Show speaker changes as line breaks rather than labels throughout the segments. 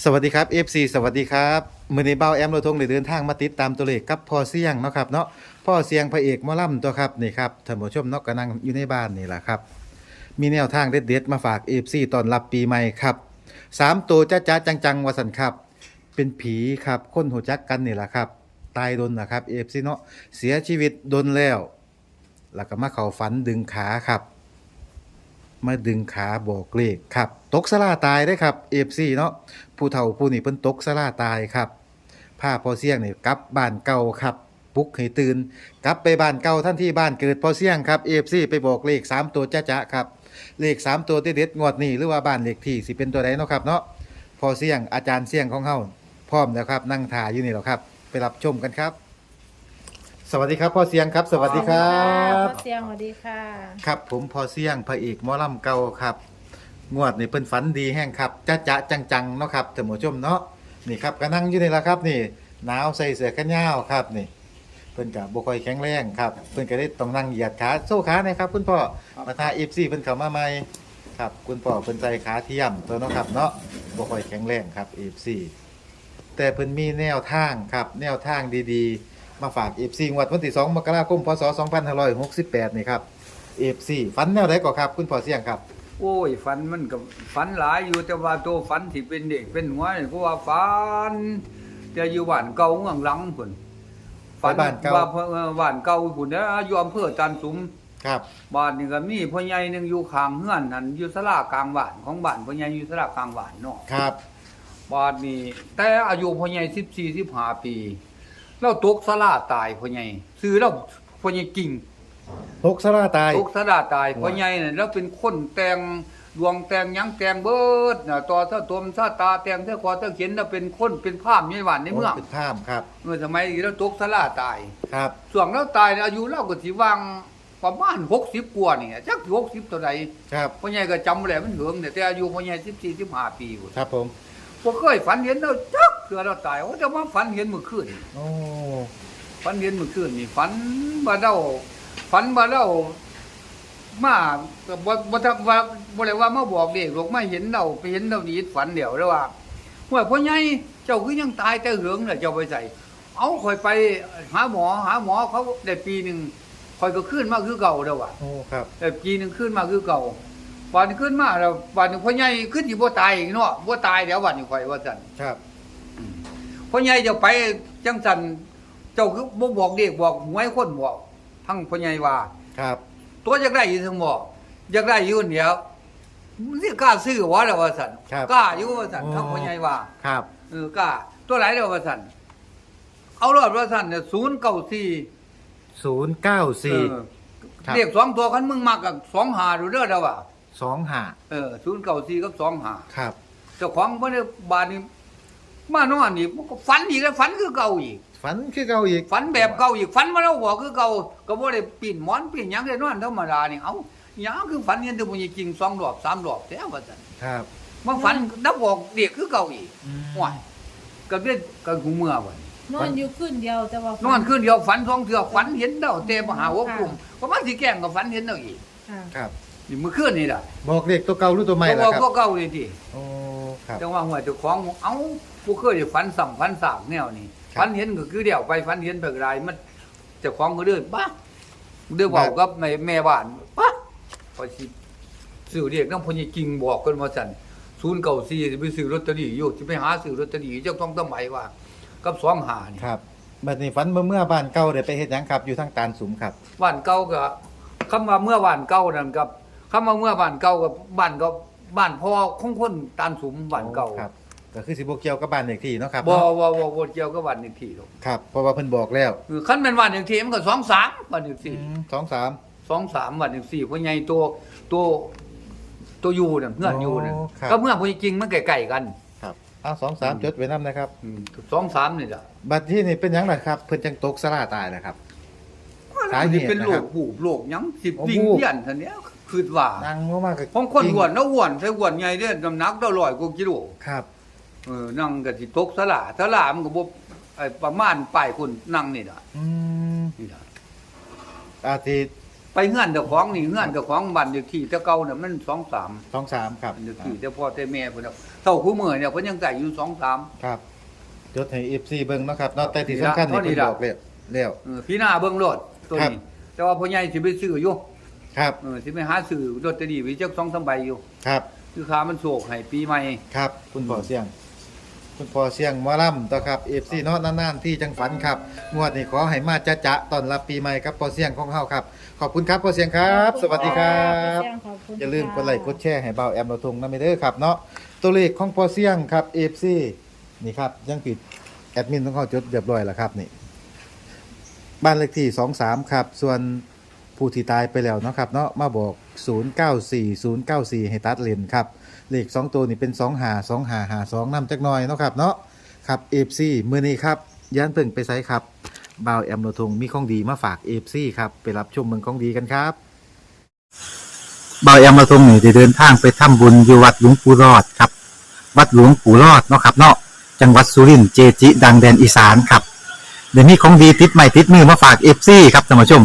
สวัสดีครับ FC สวัสดีครับมือในเบ้าแอมโรทงได้เดินทางมาติดตามตัวเลขกับพ่อเสียงเนาะครับเนาะพ่อเสียงพระเอกหมอลำตัวครับนี่ครับท่านผู้ชมเนาะก็นั่งอยู่ในบ้านนี่แหละครับ มีแนวทางเด็ดๆมาฝาก FC ตอนรับปีใหม่ครับสามตัวจ้าจ้าจังๆวสันครับ เป็นผีครับคนหูจักกันนี่แหละครับ ตายดนนะครับ FC เนาะเสียชีวิตดนแล้ว แล้วก็มาเข้าฝันดึงขาครับ มาดึงขาบอกเลขครับ ตกสลาตายได้ครับเอฟซีเนาะผู้เฒ่าผู้นี่เพิ่นตกสลาตายครับผ้าพอเสี่ยงนี่กลับบ้านเก่าครับปลุกให้ตื่น กลับไปบ้านเก่าท่านที่บ้านเกิดพอเสี่ยงครับเอฟซีไปบอกเลข 3 ตัวจ้าๆครับ เลข 3 ตัวเด็ดงวดนี้หรือว่าบ้านเลขที่สิเป็นตัวใดเนาะครับเนาะพอเสี่ยงอาจารย์เสี่ยงของเฮาพร้อมแล้วครับนั่งถ่ายอยู่นี่แล้วครับ ไปรับชมกันครับ สวัสดีครับพ่อเสียงครับ สวัสดีครั
พ่
บ
อเสียงสวัสดีค่ะ
ครับผมพอเสี่ยงพระเอกหมอลำเก่าครับงวดนี่เพิ่นฝันดีแห้งครับจ้าจะจังๆเนาะครับท่านผู้ชมเนาะนี่ครับก็นั่งอยู่นี่ละครับนี่หนาวใส่เสื้อแขนยาวครับนี่ เพิ่นก็บ่ค่อยแข็งแรงครับ เพิ่นก็ได้ต้องนั่งเหยียดขาโซ่ขาหนะครับ คุณพ่อมาทา FC เพิ่นเข้ามาใหม่ครับ คุณพ่อเพิ่นใส่ขาเทียมตัวเนาะครับเนาะบ่ค่อยแข็งแรงครับ FC แต่เพิ่นมีแนวทางครับ แนวทางดีๆ มาฝาก FC งวดวันที่2มกราคมพศ2568นี่ครับ FC ฝันแนวใดก่อครับ คุณพ่อเสี่ยงครับ
โอ้ยฝันมันก็ฝันหลายอยู่แต่ว่าตัวฝันที่เป็นเด็กเป็นหัวนี่ก็ว่าฝันจะอยู่บ้านเก่าเมืองหลังพุ่น
ไปบ้านเก่า
ว่าเพิ่นเออบ้านเก่าพุ่นนะอยู่อำเภอจันทสุม
ครับ
บ้านนี่ก็มีพ่อใหญ่หนึงอยู่ข้างเฮือนนั่นอยู่ศาลากลางบ้านของบ้านพ่อใหญ่อยู่ศาลากลางบ้านเนาะ
ครับ
บ้านนี้แต่อายุพ่อใหญ่14 15ปี เราตกศาลาตายพ่อใหญ่ซื้อเราพ่อใหญ่กิ่ง
ตกสลาตาย
ทุกสดาตาย
ว้า
พ่อใหญ่น่ะแล้วเป็นคนแต่งดวงแต่งหยังแต่งเบิดน่ะต่อถ้าตมถ้าตาแต่งถ้าคอถ้าเขียนน่ะเป็นคนเป็นภาพในบ้านในเมือง
โเป็นข้ามครับ
เมื่อสมัยแล้วตกสลาตาย
ครับ
ส่วนแล้วตายเนี่ยอายุเราก็สิวางประมาณ60กว่านี่จักสิ60ตัวใด
ครับ
พ่อใหญ่ก็จำบ่ได้มันเหิงเนี่ยแต่อายุพ่อใหญ่14 15ปีพุ่น
ครับผม
บ่เคยฝันเห็นเราจักเทื่อเราตายโอ้แต่ว่าฝันเห็นเมื่อคืน
โอ้
ฝันเห็นเมื่อคืนนี่ฝันว่าเราฝันว่าเรามาก็บ่บ่ทักว่าบ่ได้ว่ามาบอกเด็กหรอกมาเห็นเราไปเห็นเราดีดฝันเดียวแล้วว่าว่าพ่อใหญ่เจ้าคือยังตายแต่เหืองน่ะเจ้าไปใส่เอาข่อยไปหาหมอหาหมอเขาได้ปีหนึงข่อยก็ขึ้นมาคือเก่าแล้วว่ะ
โอ้ครับ
แต่ปีหนึงขึ้นมาคือเก่า วันนี้ขึ้นมาแล้ววันนี้พ่อใหญ่ขึ้นสิบ่ตายอีกเนาะบ่ตายเดี๋ยววันนี้ข่อยว่าซั่น
ครับ
พ่อใหญ่จะไปจังสันเจ้าคือบ่บอกเด็กบอกหวยคนบอกทั้งพ่อใหญ่ว่า
ครับ
ตัวอยากได้อยู่ทั้งบอกอยากได้อยู่เดียวมันสิกล้าซื้อวะแล้วว่าซั่น
ครับ
กล้าอยู่ว่าซั่น
อ๋อ
ทั้งพ่อใหญ่ว่า
ครับ
เออกล้าตัวไหนแล้วว่าซั่นเอารอดว่าซั่นเนี่ย094
ศูนย์เก้า
เอ
สี่
อ
ครับ
เรียกสองตัวคันมึงมักกับ2หาดูเด้อเด้อว่า
สองห้า
เออ094กับ2หา
ครับ
เจ้าของบ่ได้บาดนี้มานอนนี่มันก็ฝันอีกแล้วฝันคือเก่าอีก
ฝันคือเก่าอีก
ฝันแบบเก่าอีกฝันมาแล้วบอกคือเก่าก็บ่ได้ปีนหมอนปีนหยังได้นอนธรรมดานี่เอ้าหยังคือฝันเห็นแต่ผู้หญิงจริงสองรอบสามรอบแท้ว่าซั่น
ครับ
มาฝันนับบอกเด็กคือเก่าอีก
อืม
ว้ายก็เรียนกันกูเมื่อวัน
นอนอยู่ขึ้นเดียวแต่ว่าน
อนคืนเดียวฝันสองเทื่อฝันเห็นเด้าแต่มาหาหัวกลุ่มก็มันสิแกล้งก็ฝันเห็นเด้าอีก
ค่ะ
ครับ
นี่มื้อคืนนี่ล่ะ
บอกเลขตัวเก่าหรือตัวใหม่
ก็
ล่ะ
ว่า
ครับ
ก็เก่านี่ติ
โอ้ครับ
จังว่าหัวเจ้าของเอ้าผู้เคยได้ฝันซ้ำฝันซากแนวนี้
ครับ
ฝันเห็นก็คือเดียวไปฝันเห็นเบิกรายมันเจ้าของก็เดินบ้าเดินบอกกับแม่แม่บ้านบ้าพอสิซื้อเรียกน้ำพญกิ่งบอกกันว่าซั่น094สิไปซื้อลอตเตอรี่อยู่สิไปหาซื้อลอตเตอรี่เจ้าต้องทำไมว่า กับ2หานี่
ครับบัดนี้ฝันเมื่อเมื่อบ้านเก่าได้ไปเฮ็ดหยังครับ อยู่ทางตาลสุมครับ
บ้านเก่าก็คำว่าเมื่อบ้านเก่านั่นกับ คำว่าเมื่อบ้านเก่ากับบ้านก็บ้านพ่อของคนตานสุมบ้านเก่า
ครับก็คือสิบ่เกี่ยวกับบ้านเลขที่เนาะครับ
บ่
เนาะ
บ่บ่บ่เกี่ยวกับบ้านอีกทีหรอก
ครับเพราะว่าเพิ่นบอกแล้ว
คือคันแม่นบ้านอีกทีมันก็23บ้านอีกที
อืมสองสาม
สองสามวันหนึ่งสี่พ่อใหญ่ตัวตัวตัวอยู่เนี่ยเงื่อนอยู่เนี่ย
โอ้ครับ
ก็เมื่อพ่อจริงมันใกล้ๆกัน
ครับอ้าวสองสามจดไว้นำนะครับ
อืมสองสามนี่แหละ
บัดที่นี่เป็นหยังล่ะครับ เพิ่นจังตกสลาตายนะครับสาเหตุ
เป็นโร
นะครั
ค
บ
หูบโรคหยังสิบ
โอ้
วิ่ง
วูบ
เวียนท่านเนี้ย คือว่า
นั่งมากๆก็
ของคนอ้วนแล้วอ้วนใช่อ้วนใหญ่เด้อน้ำหนักเท่าร้อยกว่ากิโล
ครับ
เออนั่งก็สิตกสลาสลามันก็บ่ไอ้ประมาณปลายคนนั่งนี่ล่ะ
อืม
นี่ล่ะ
อาทิ
ไปเงื่อนเจ้าของนี่เงื่อนเจ้าของบ้านเด็กที่แต่เก่าเนี่ยมันสองสาม
สองสามครับ
เด็กที่แต่พ่อแต่แม่เพิ่นเอาเท่าคู่มือเนี่ยเพิ่นยังใส่อยู่สองสาม
ครับจดให้ FC เบิ่งเนาะครับเนาะแต่ที่สำคัญนี่
เท่านี้
เพิ่น
ล่ะ
บอกแล้วแล้ว
เออพี่หน้าเบิ่งโลดตัว
ครับ
นี้ แต่ว่าพ่อใหญ่สิไปซื้ออยู่
ครับ
เออสิไปหาซื้อลอตเตอรี่ไว้จักสองสามใบอยู่
ครับ
คือค้ามันโศกให้ปีใหม่
ครับ คุณพ่อเสียง คุณพ่อเสียงหมอลำต่อครับ FC เนาะนานๆที่จังฝันครับงวดนี้ขอให้มาจะจะๆต้อนรับปีใหม่ครับพ่อเสียงของเฮาครับ ขอบคุณครับพ่อเสียงครับ สวัสดีครับ
ขอบคุณ
อย่าลืมกดไลค์กด
ค่ะ
แชร์ให้เบาแอมเราทงนะไม่เด้อครับเนาะตัวเลขของพอเสี่ยงครับ FC นี่ครับยังผิดแอดมินต้องเข้าจดเรียบร้อยแล้วครับนี่ บ้านเลขที่23ครับ ส่วน ผู้ที่ตายไปแล้วนะครับเนาะมาบอก 094094 ให้ตัดเลนครับเลข2ตัวนี่เป็น2หา2หาหา2นำจักหน่อยเนาะครับเนาะครับ FC มื้อนี้ครับย่านเพิ่งไปไสครับบ่าวแอมโลทงมีของดีมาฝาก FC ครับไปรับชมเมืองของดีกันครับบ่ายอมาตรงนี่ได้เดินทางไปทำบุญอยู่วัดหลวงปู่รอดครับ วัดหลวงปู่รอดเนาะครับเนาะจังหวัดสุรินทร์เจจิ ดังแดนอีสานครับเดี๋ยวนี้ของดีติดใหม่ติดมือมาฝากเอฟซีครับท่านผู้ชม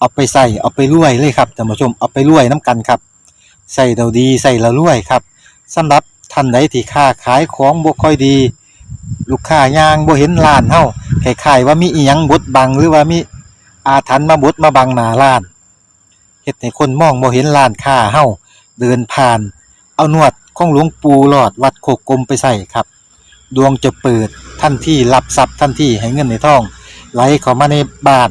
เอาไปใส่เอาไปรวยเลยครับท่านผู้ชมเอาไปรวยน้ำกันครับใส่เราดีใส่เรารวยครับสำหรับท่านใดที่ค้าขายของบ่ค่อยดี ลูกค้ายางบ่เห็นร้านเฮาคล้ายๆว่ามีอีหยังบดบังหรือว่ามีอาถรรพ์มาบดมาบังหน้าร้านเฮ็ดให้คนมองบ่เห็นร้านค้าเฮาเดินผ่าน เอานวดของหลวงปู่หลอดวัดโคกกลมไปใส่ครับ ดวงจะเปิดทันที่รับทรัพย์ทันที่ให้เงินในท้อง ไหลเข้ามาในบ้าน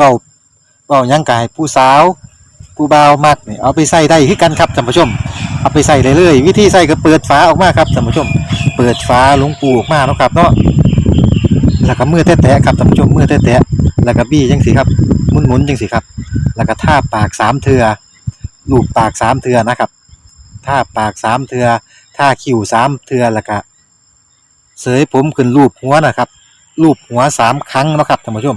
เว้าเว้ายังกายผู้สาวผู้บ่าวมักนี่เอาไปใส่ได้คือกันครับท่านผู้ชม เอาไปใส่เลยเลย วิธีใส่ก็เปิดฝาออกมาครับท่านผู้ชม เปิดฝาหลวงปูออกมาเนาะครับเนาะแล้วก็มือแตะๆครับท่านผู้ชมมือแตะๆแล้วก็บี้จังสิครับหมุนๆจังสิครับ แล้วก็ท่าปากสามเทือลูบปากสามเทือนะครับท่าปากสามเทือททาคิ้วสามเทื่อแล้วก็เสยผมขึ้นรูปหัวนะครับรูปหัวสามครั้งนะครับท่านผู้ชม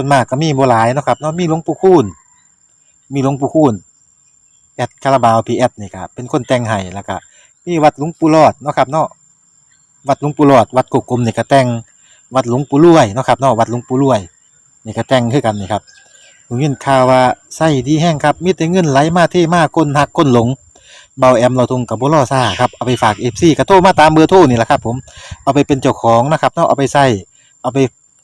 ส่วนมากก็มีบหลายเนาะครับเนาะมีหลวงปู่คูณมีหลวงปู่คูณแอดคาราบาวพีแอดนี่ครับเป็นคนแต่งให้แล้วก็มีวัดหลวงปู่หลอดเนาะครับเนาะวัดหลวงปู่หลอด วัดกกกลมนี่ก็แต่งวัดหลวงปู่รวยเนาะครับเนาะวัดหลวงปู่รวยนี่ก็แต่งคือกันนี่ครับผมยินข่าวว่าไส้ดีแห้งครับมีแต่เงินไหลมาเทมาก้นหักก้นหลงเบาแอมเราทงกับบ่รอซ่าครับเอาไปฝาก FC ก็โทมาตามเบอร์โทรนี่แหละครับผมเอาไปเป็นเจ้าของนะครับเนาะเอาไปใส่เอาไป